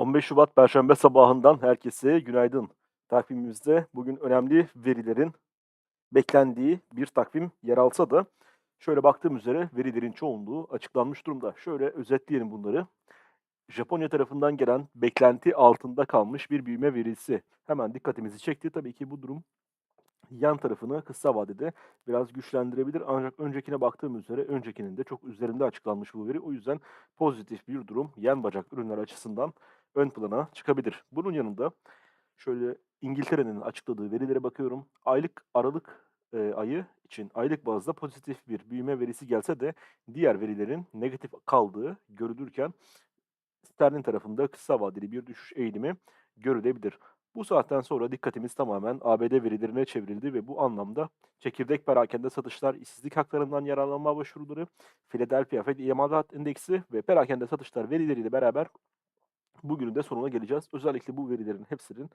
15 Şubat Perşembe sabahından herkese günaydın. Takvimimizde bugün önemli verilerin beklendiği bir takvim yer alsa da şöyle baktığım üzere verilerin çoğunluğu açıklanmış durumda. Şöyle özetleyelim bunları. Japonya tarafından gelen beklenti altında kalmış bir büyüme verisi hemen dikkatimizi çekti. Tabii ki bu durum yan tarafını kısa vadede biraz güçlendirebilir. Ancak öncekine baktığım üzere öncekinin de çok üzerinde açıklanmış bu veri. O yüzden pozitif bir durum yan bacak ürünler açısından ön plana çıkabilir. Bunun yanında şöyle İngiltere'nin açıkladığı verilere bakıyorum. Aylık Aralık e, ayı için aylık bazda pozitif bir büyüme verisi gelse de diğer verilerin negatif kaldığı görülürken sterlin tarafında kısa vadeli bir düşüş eğilimi görülebilir. Bu saatten sonra dikkatimiz tamamen ABD verilerine çevrildi ve bu anlamda çekirdek perakende satışlar, işsizlik haklarından yararlanma başvuruları, Philadelphia Fed İmalat Endeksi ve perakende satışlar verileriyle beraber bugünün de sonuna geleceğiz. Özellikle bu verilerin hepsinin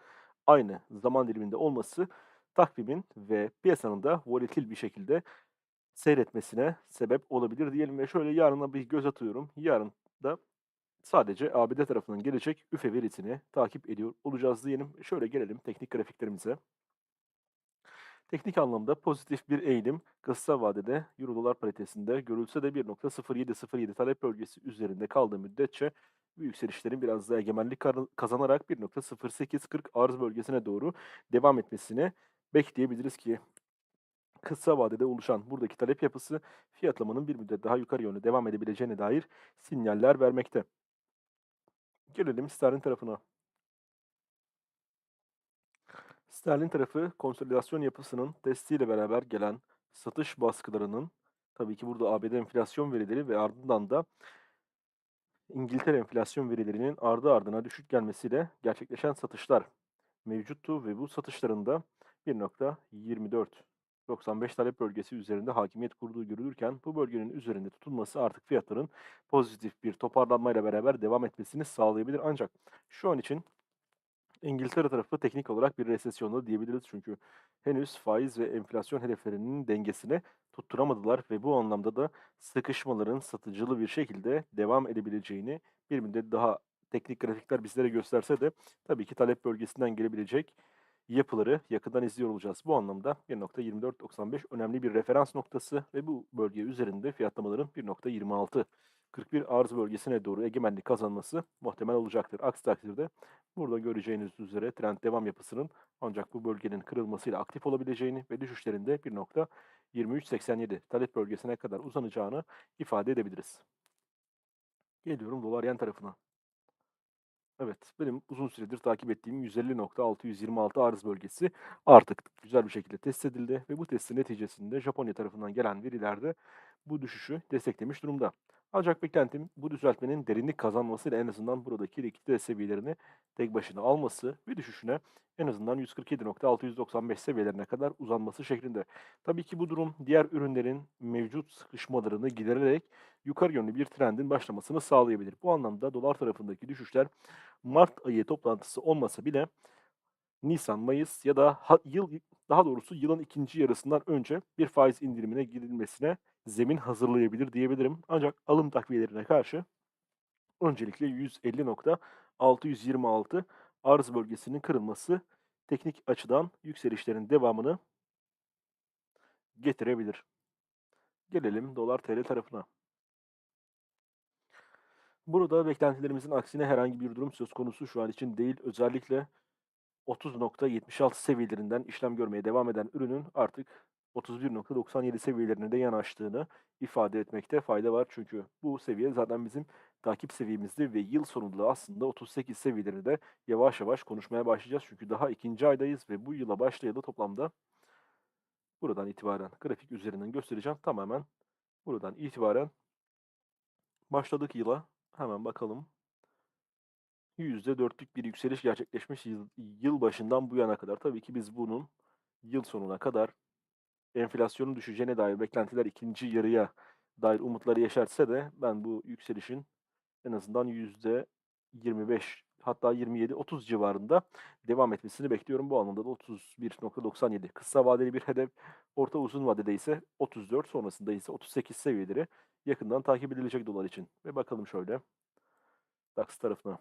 aynı zaman diliminde olması takvimin ve piyasanın da volatil bir şekilde seyretmesine sebep olabilir diyelim ve şöyle yarına bir göz atıyorum. Yarın da sadece ABD tarafından gelecek üfe verisini takip ediyor olacağız diyelim. Şöyle gelelim teknik grafiklerimize. Teknik anlamda pozitif bir eğilim kısa vadede Euro dolar paritesinde görülse de 1.0707 talep bölgesi üzerinde kaldığı müddetçe bu yükselişlerin biraz daha egemenlik kazanarak 1.0840 arz bölgesine doğru devam etmesini bekleyebiliriz ki kısa vadede oluşan buradaki talep yapısı fiyatlamanın bir müddet daha yukarı yönlü devam edebileceğine dair sinyaller vermekte. Gelelim sterlin tarafına. Sterlin tarafı konsolidasyon yapısının desteğiyle beraber gelen satış baskılarının tabii ki burada ABD enflasyon verileri ve ardından da İngiltere enflasyon verilerinin ardı ardına düşük gelmesiyle gerçekleşen satışlar mevcuttu ve bu satışların da 1.24 95 talep bölgesi üzerinde hakimiyet kurduğu görülürken bu bölgenin üzerinde tutulması artık fiyatların pozitif bir toparlanmayla beraber devam etmesini sağlayabilir. Ancak şu an için İngiltere tarafı teknik olarak bir resesyonda diyebiliriz. Çünkü henüz faiz ve enflasyon hedeflerinin dengesini tutturamadılar ve bu anlamda da sıkışmaların satıcılı bir şekilde devam edebileceğini bir müddet daha teknik grafikler bizlere gösterse de tabii ki talep bölgesinden gelebilecek yapıları yakından izliyor olacağız. Bu anlamda 1.2495 önemli bir referans noktası ve bu bölge üzerinde fiyatlamaların 1.26 41 arz bölgesine doğru egemenlik kazanması muhtemel olacaktır. Aksi takdirde burada göreceğiniz üzere trend devam yapısının ancak bu bölgenin kırılmasıyla aktif olabileceğini ve düşüşlerinde 1.2387 talep bölgesine kadar uzanacağını ifade edebiliriz. Geliyorum dolar yen tarafına. Evet, benim uzun süredir takip ettiğim 150.626 arz bölgesi artık güzel bir şekilde test edildi ve bu testin neticesinde Japonya tarafından gelen verilerde bu düşüşü desteklemiş durumda. Ancak beklentim bu düzeltmenin derinlik kazanmasıyla en azından buradaki likidite seviyelerini tek başına alması ve düşüşüne en azından 147.695 seviyelerine kadar uzanması şeklinde. Tabii ki bu durum diğer ürünlerin mevcut sıkışmalarını gidererek yukarı yönlü bir trendin başlamasını sağlayabilir. Bu anlamda dolar tarafındaki düşüşler Mart ayı toplantısı olmasa bile Nisan, Mayıs ya da yıl daha doğrusu yılın ikinci yarısından önce bir faiz indirimine gidilmesine zemin hazırlayabilir diyebilirim. Ancak alım takviyelerine karşı öncelikle 150.626 arz bölgesinin kırılması teknik açıdan yükselişlerin devamını getirebilir. Gelelim dolar TL tarafına. Burada beklentilerimizin aksine herhangi bir durum söz konusu şu an için değil. Özellikle 30.76 seviyelerinden işlem görmeye devam eden ürünün artık 31.97 seviyelerine de yanaştığını ifade etmekte fayda var. Çünkü bu seviye zaten bizim takip seviyemizdi ve yıl sonunda aslında 38 seviyeleri de yavaş yavaş konuşmaya başlayacağız. Çünkü daha ikinci aydayız ve bu yıla başlayalı toplamda buradan itibaren grafik üzerinden göstereceğim. Tamamen buradan itibaren başladık yıla. Hemen bakalım. %4'lük bir yükseliş gerçekleşmiş yıl, yıl başından bu yana kadar. Tabii ki biz bunun yıl sonuna kadar enflasyonun düşeceğine dair beklentiler ikinci yarıya dair umutları yaşarsa da ben bu yükselişin en azından %25 hatta 27-30 civarında devam etmesini bekliyorum. Bu anlamda da 31.97 kısa vadeli bir hedef, orta uzun vadede ise 34 sonrasında ise 38 seviyeleri yakından takip edilecek dolar için. Ve bakalım şöyle DAX tarafına.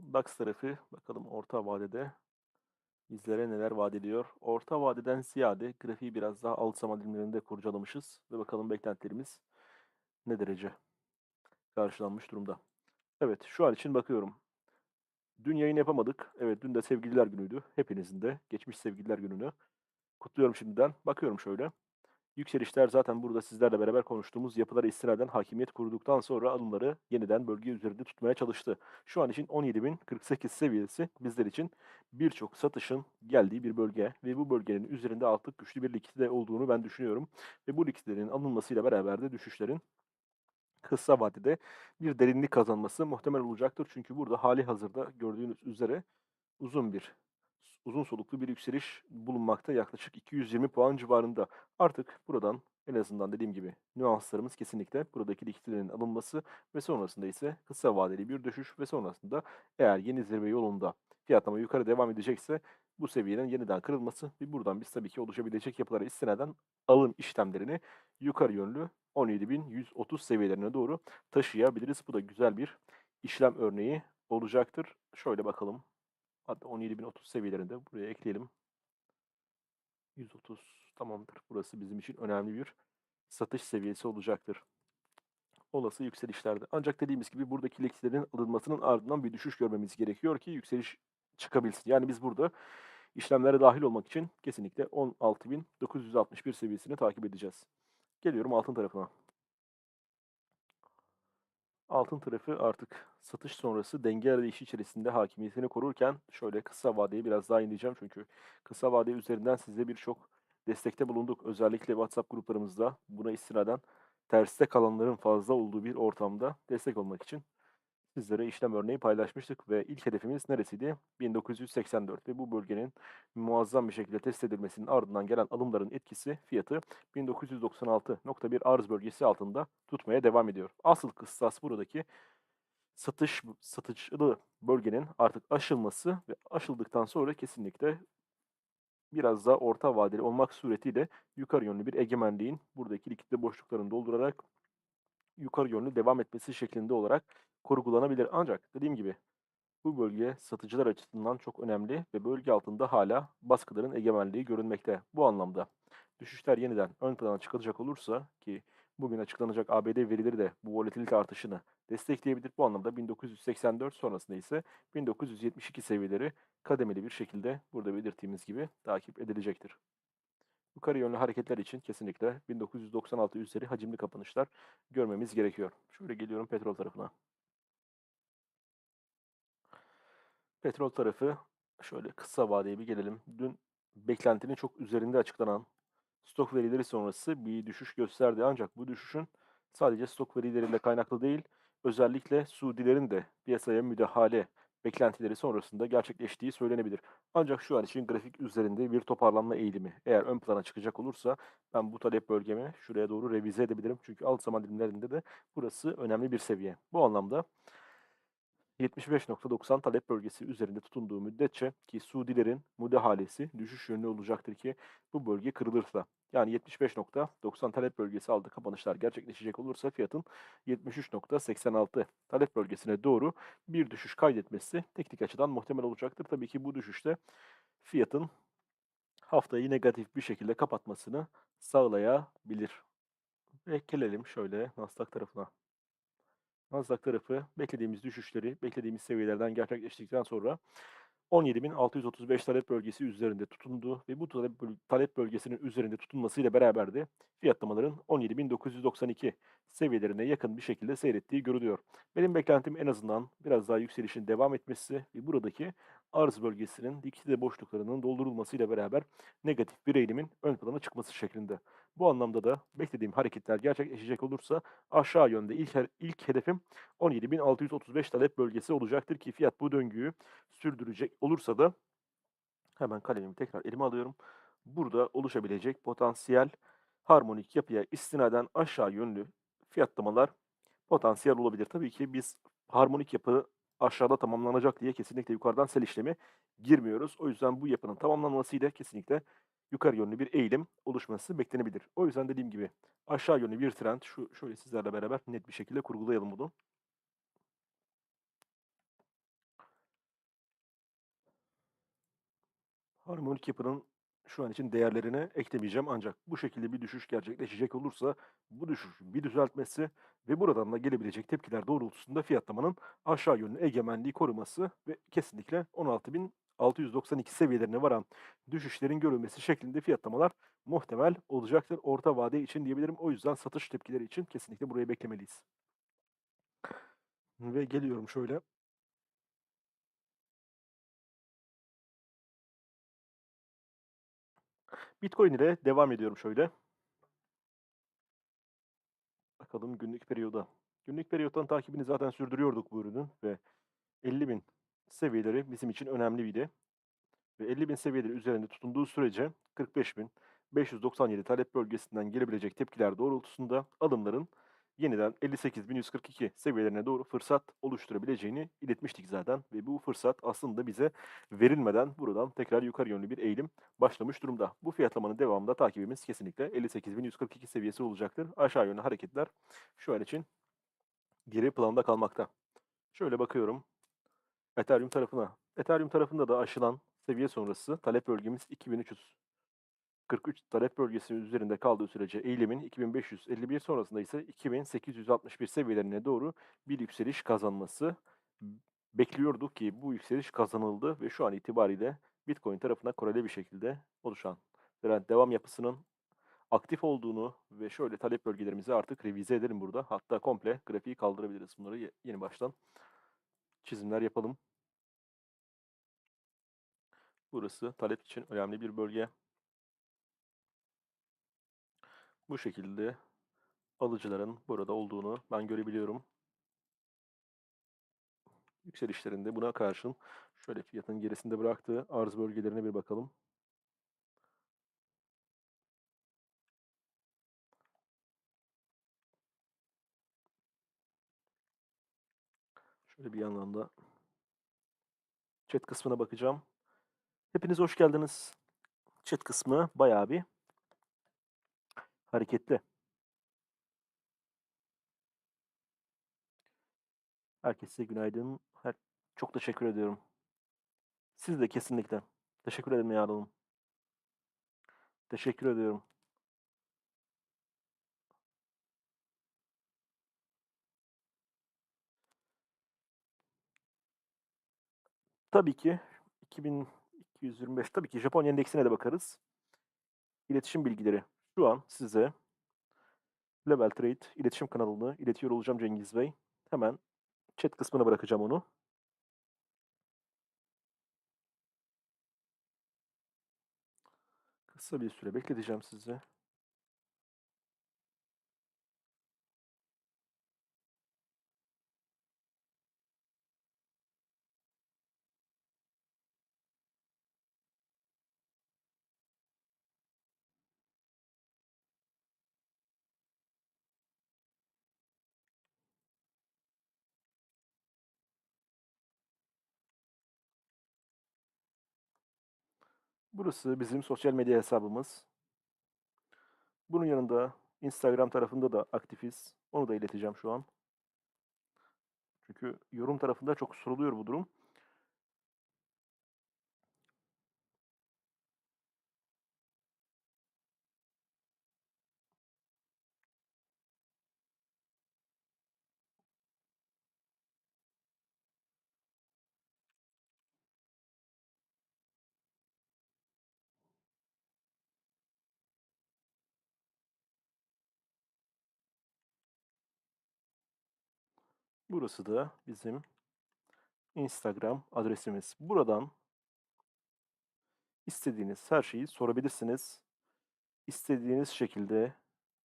DAX tarafı bakalım orta vadede bizlere neler vaat ediyor. Orta vadeden ziyade grafiği biraz daha alt zaman dilimlerinde kurcalamışız ve bakalım beklentilerimiz ne derece karşılanmış durumda. Evet şu an için bakıyorum. Dün yayın yapamadık. Evet dün de sevgililer günüydü. Hepinizin de geçmiş sevgililer gününü kutluyorum şimdiden. Bakıyorum şöyle. Yükselişler zaten burada sizlerle beraber konuştuğumuz yapılara istinaden hakimiyet kurduktan sonra alımları yeniden bölge üzerinde tutmaya çalıştı. Şu an için 17.048 seviyesi bizler için birçok satışın geldiği bir bölge ve bu bölgenin üzerinde artık güçlü bir likidite olduğunu ben düşünüyorum. Ve bu likiditenin alınmasıyla beraber de düşüşlerin kısa vadede bir derinlik kazanması muhtemel olacaktır. Çünkü burada hali hazırda gördüğünüz üzere uzun bir uzun soluklu bir yükseliş bulunmakta yaklaşık 220 puan civarında. Artık buradan en azından dediğim gibi nüanslarımız kesinlikle buradaki likiditelerin alınması ve sonrasında ise kısa vadeli bir düşüş ve sonrasında eğer yeni zirve yolunda fiyatlama yukarı devam edecekse bu seviyenin yeniden kırılması ve buradan biz tabii ki oluşabilecek yapılara istinaden alım işlemlerini yukarı yönlü 17.130 seviyelerine doğru taşıyabiliriz. Bu da güzel bir işlem örneği olacaktır. Şöyle bakalım. Hatta 17.030 seviyelerinde buraya ekleyelim. 130 tamamdır. Burası bizim için önemli bir satış seviyesi olacaktır. Olası yükselişlerde. Ancak dediğimiz gibi buradaki likiditlerin alınmasının ardından bir düşüş görmemiz gerekiyor ki yükseliş çıkabilsin. Yani biz burada işlemlere dahil olmak için kesinlikle 16.961 seviyesini takip edeceğiz. Geliyorum altın tarafına. Altın tarafı artık satış sonrası denge arayışı içerisinde hakimiyetini korurken şöyle kısa vadeyi biraz daha indireceğim çünkü kısa vade üzerinden size birçok destekte bulunduk. Özellikle WhatsApp gruplarımızda buna istinaden terste kalanların fazla olduğu bir ortamda destek olmak için sizlere işlem örneği paylaşmıştık ve ilk hedefimiz neresiydi? 1984 ve bu bölgenin muazzam bir şekilde test edilmesinin ardından gelen alımların etkisi fiyatı 1996.1 arz bölgesi altında tutmaya devam ediyor. Asıl kıssas buradaki satış satıcılı bölgenin artık aşılması ve aşıldıktan sonra kesinlikle biraz daha orta vadeli olmak suretiyle yukarı yönlü bir egemenliğin buradaki likitte boşluklarını doldurarak yukarı yönlü devam etmesi şeklinde olarak kurgulanabilir. Ancak dediğim gibi bu bölge satıcılar açısından çok önemli ve bölge altında hala baskıların egemenliği görünmekte. Bu anlamda düşüşler yeniden ön plana çıkılacak olursa ki bugün açıklanacak ABD verileri de bu volatilite artışını destekleyebilir. Bu anlamda 1984 sonrasında ise 1972 seviyeleri kademeli bir şekilde burada belirttiğimiz gibi takip edilecektir. Yukarı yönlü hareketler için kesinlikle 1996 üzeri hacimli kapanışlar görmemiz gerekiyor. Şöyle geliyorum petrol tarafına. Petrol tarafı şöyle kısa vadeye bir gelelim. Dün beklentinin çok üzerinde açıklanan stok verileri sonrası bir düşüş gösterdi. Ancak bu düşüşün sadece stok verileriyle kaynaklı değil, özellikle Suudilerin de piyasaya müdahale beklentileri sonrasında gerçekleştiği söylenebilir. Ancak şu an için grafik üzerinde bir toparlanma eğilimi eğer ön plana çıkacak olursa ben bu talep bölgemi şuraya doğru revize edebilirim. Çünkü alt zaman dilimlerinde de burası önemli bir seviye. Bu anlamda 75.90 talep bölgesi üzerinde tutunduğu müddetçe ki Suudilerin müdahalesi düşüş yönlü olacaktır ki bu bölge kırılırsa. Yani 75.90 talep bölgesi aldı kapanışlar gerçekleşecek olursa fiyatın 73.86 talep bölgesine doğru bir düşüş kaydetmesi teknik açıdan muhtemel olacaktır. Tabii ki bu düşüşte fiyatın haftayı negatif bir şekilde kapatmasını sağlayabilir. Ve gelelim şöyle Nasdaq tarafına. Nasdaq tarafı beklediğimiz düşüşleri beklediğimiz seviyelerden gerçekleştikten sonra 17.635 talep bölgesi üzerinde tutundu ve bu talep, bölgesinin üzerinde tutunmasıyla beraber de fiyatlamaların 17.992 seviyelerine yakın bir şekilde seyrettiği görülüyor. Benim beklentim en azından biraz daha yükselişin devam etmesi ve buradaki arz bölgesinin likidite boşluklarının doldurulmasıyla beraber negatif bir eğilimin ön plana çıkması şeklinde. Bu anlamda da beklediğim hareketler gerçekleşecek olursa aşağı yönde ilk, ilk hedefim 17.635 talep bölgesi olacaktır ki fiyat bu döngüyü sürdürecek olursa da hemen kalemimi tekrar elime alıyorum. Burada oluşabilecek potansiyel harmonik yapıya istinaden aşağı yönlü fiyatlamalar potansiyel olabilir. Tabii ki biz harmonik yapı aşağıda tamamlanacak diye kesinlikle yukarıdan sel işlemi girmiyoruz. O yüzden bu yapının tamamlanmasıyla kesinlikle yukarı yönlü bir eğilim oluşması beklenebilir. O yüzden dediğim gibi aşağı yönlü bir trend şu şöyle sizlerle beraber net bir şekilde kurgulayalım bunu. Harmonik yapının şu an için değerlerine eklemeyeceğim ancak bu şekilde bir düşüş gerçekleşecek olursa bu düşüşün bir düzeltmesi ve buradan da gelebilecek tepkiler doğrultusunda fiyatlamanın aşağı yönlü egemenliği koruması ve kesinlikle 16.692 seviyelerine varan düşüşlerin görülmesi şeklinde fiyatlamalar muhtemel olacaktır. Orta vade için diyebilirim. O yüzden satış tepkileri için kesinlikle burayı beklemeliyiz. Ve geliyorum şöyle. Bitcoin ile devam ediyorum şöyle. Bakalım günlük periyoda. Günlük periyottan takibini zaten sürdürüyorduk bu ürünün ve 50.000 seviyeleri bizim için önemliydi. Ve 50.000 seviyeleri üzerinde tutunduğu sürece 45.597 talep bölgesinden gelebilecek tepkiler doğrultusunda alımların yeniden 58.142 seviyelerine doğru fırsat oluşturabileceğini iletmiştik zaten. Ve bu fırsat aslında bize verilmeden buradan tekrar yukarı yönlü bir eğilim başlamış durumda. Bu fiyatlamanın devamında takibimiz kesinlikle 58.142 seviyesi olacaktır. Aşağı yönlü hareketler şu an için geri planda kalmakta. Şöyle bakıyorum Ethereum tarafına. Ethereum tarafında da aşılan seviye sonrası talep bölgemiz 2300 43 talep bölgesi üzerinde kaldığı sürece eğilimin 2551 sonrasında ise 2861 seviyelerine doğru bir yükseliş kazanması bekliyorduk ki bu yükseliş kazanıldı ve şu an itibariyle Bitcoin tarafına koreli bir şekilde oluşan trend devam yapısının aktif olduğunu ve şöyle talep bölgelerimizi artık revize edelim burada. Hatta komple grafiği kaldırabiliriz. Bunları yeni baştan çizimler yapalım. Burası talep için önemli bir bölge. Bu şekilde alıcıların burada olduğunu ben görebiliyorum. Yükselişlerinde buna karşın şöyle fiyatın gerisinde bıraktığı arz bölgelerine bir bakalım. Şöyle bir yandan da chat kısmına bakacağım. Hepiniz hoş geldiniz. Chat kısmı bayağı bir hareketli. Herkese günaydın. Her çok teşekkür ediyorum. Siz de kesinlikle. Teşekkür ederim Yar Hanım. Teşekkür ediyorum. Tabii ki 2225 tabii ki Japon endeksine de bakarız. İletişim bilgileri. Şu an size Level Trade iletişim kanalını iletiyor olacağım Cengiz Bey. Hemen chat kısmına bırakacağım onu. Kısa bir süre bekleteceğim sizi. Burası bizim sosyal medya hesabımız. Bunun yanında Instagram tarafında da aktifiz. Onu da ileteceğim şu an. Çünkü yorum tarafında çok soruluyor bu durum. Burası da bizim Instagram adresimiz. Buradan istediğiniz her şeyi sorabilirsiniz. İstediğiniz şekilde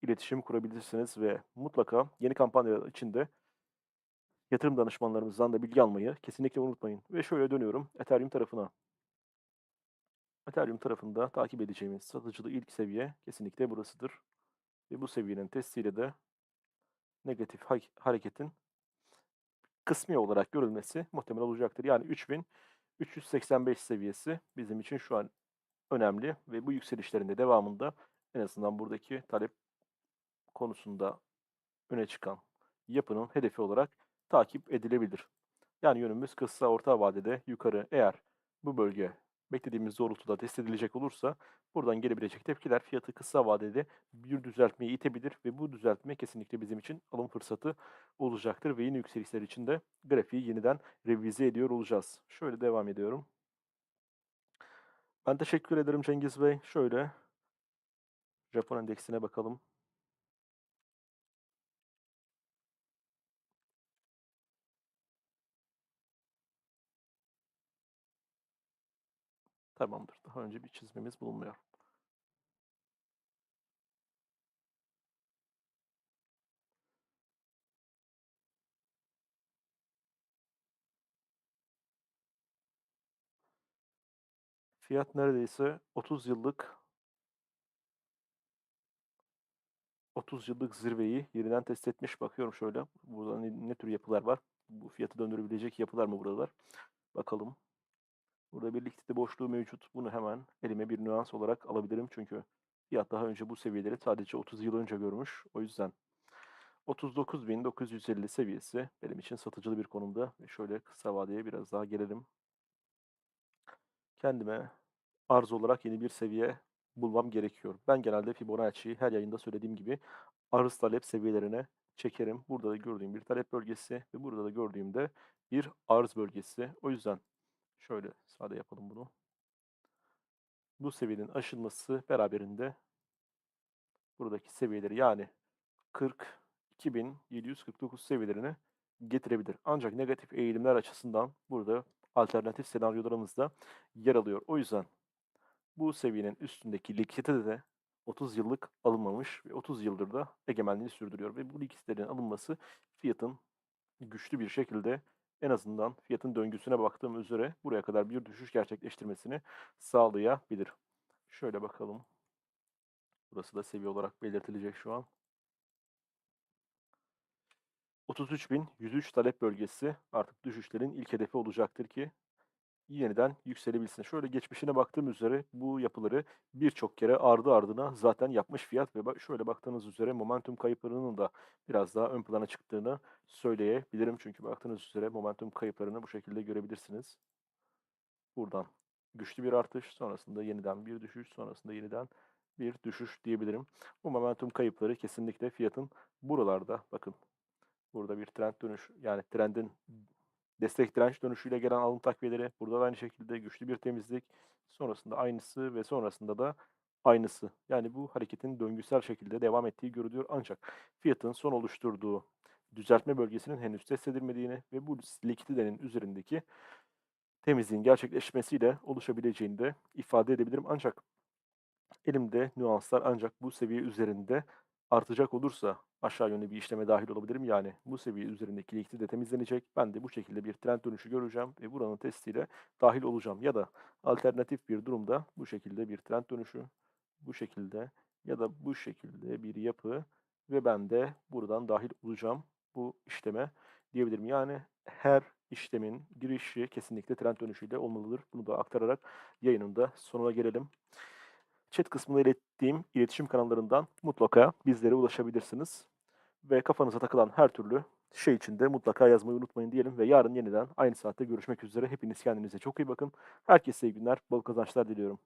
iletişim kurabilirsiniz ve mutlaka yeni kampanyalar içinde yatırım danışmanlarımızdan da bilgi almayı kesinlikle unutmayın. Ve şöyle dönüyorum Ethereum tarafına. Ethereum tarafında takip edeceğimiz satıcılı ilk seviye kesinlikle burasıdır. Ve bu seviyenin testiyle de negatif hareketin kısmi olarak görülmesi muhtemel olacaktır. Yani 3385 seviyesi bizim için şu an önemli ve bu yükselişlerin de devamında en azından buradaki talep konusunda öne çıkan yapının hedefi olarak takip edilebilir. Yani yönümüz kısa orta vadede yukarı eğer bu bölge beklediğimiz doğrultuda test edilecek olursa buradan gelebilecek tepkiler fiyatı kısa vadede bir düzeltmeye itebilir ve bu düzeltme kesinlikle bizim için alım fırsatı olacaktır ve yeni yükselişler için de grafiği yeniden revize ediyor olacağız. Şöyle devam ediyorum. Ben teşekkür ederim Cengiz Bey. Şöyle Japon endeksine bakalım. Tamamdır. Daha önce bir çizmemiz bulunmuyor. Fiyat neredeyse 30 yıllık 30 yıllık zirveyi yeniden test etmiş. Bakıyorum şöyle. Burada ne, ne tür yapılar var? Bu fiyatı döndürebilecek yapılar mı buralar? Bakalım. Burada bir likidite boşluğu mevcut. Bunu hemen elime bir nüans olarak alabilirim. Çünkü fiyat daha önce bu seviyeleri sadece 30 yıl önce görmüş. O yüzden 39.950 seviyesi benim için satıcılı bir konumda. Şöyle kısa vadeye biraz daha gelelim. Kendime arz olarak yeni bir seviye bulmam gerekiyor. Ben genelde Fibonacci'yi her yayında söylediğim gibi arz talep seviyelerine çekerim. Burada da gördüğüm bir talep bölgesi ve burada da gördüğümde bir arz bölgesi. O yüzden şöyle sade yapalım bunu. Bu seviyenin aşılması beraberinde buradaki seviyeleri yani 42.749 seviyelerine getirebilir. Ancak negatif eğilimler açısından burada alternatif senaryolarımızda yer alıyor. O yüzden bu seviyenin üstündeki likidite de 30 yıllık alınmamış ve 30 yıldır da egemenliğini sürdürüyor. Ve bu likiditelerin alınması fiyatın güçlü bir şekilde en azından fiyatın döngüsüne baktığım üzere buraya kadar bir düşüş gerçekleştirmesini sağlayabilir. Şöyle bakalım. Burası da seviye olarak belirtilecek şu an. 33.103 talep bölgesi artık düşüşlerin ilk hedefi olacaktır ki yeniden yükselebilsin. Şöyle geçmişine baktığım üzere bu yapıları birçok kere ardı ardına zaten yapmış fiyat ve şöyle baktığınız üzere momentum kayıplarının da biraz daha ön plana çıktığını söyleyebilirim. Çünkü baktığınız üzere momentum kayıplarını bu şekilde görebilirsiniz. Buradan güçlü bir artış, sonrasında yeniden bir düşüş, sonrasında yeniden bir düşüş diyebilirim. Bu momentum kayıpları kesinlikle fiyatın buralarda bakın burada bir trend dönüş yani trendin destek direnç dönüşüyle gelen alım takviyeleri. Burada da aynı şekilde güçlü bir temizlik. Sonrasında aynısı ve sonrasında da aynısı. Yani bu hareketin döngüsel şekilde devam ettiği görülüyor. Ancak fiyatın son oluşturduğu düzeltme bölgesinin henüz test edilmediğini ve bu likiditenin üzerindeki temizliğin gerçekleşmesiyle oluşabileceğini de ifade edebilirim. Ancak elimde nüanslar ancak bu seviye üzerinde artacak olursa aşağı yönlü bir işleme dahil olabilirim. Yani bu seviye üzerindeki likidite de temizlenecek. Ben de bu şekilde bir trend dönüşü göreceğim ve buranın testiyle dahil olacağım. Ya da alternatif bir durumda bu şekilde bir trend dönüşü, bu şekilde ya da bu şekilde bir yapı ve ben de buradan dahil olacağım bu işleme diyebilirim. Yani her işlemin girişi kesinlikle trend dönüşüyle olmalıdır. Bunu da aktararak yayınında sonuna gelelim chat kısmında ilettiğim iletişim kanallarından mutlaka bizlere ulaşabilirsiniz. Ve kafanıza takılan her türlü şey için de mutlaka yazmayı unutmayın diyelim ve yarın yeniden aynı saatte görüşmek üzere. Hepiniz kendinize çok iyi bakın. Herkese iyi günler, bol kazançlar diliyorum.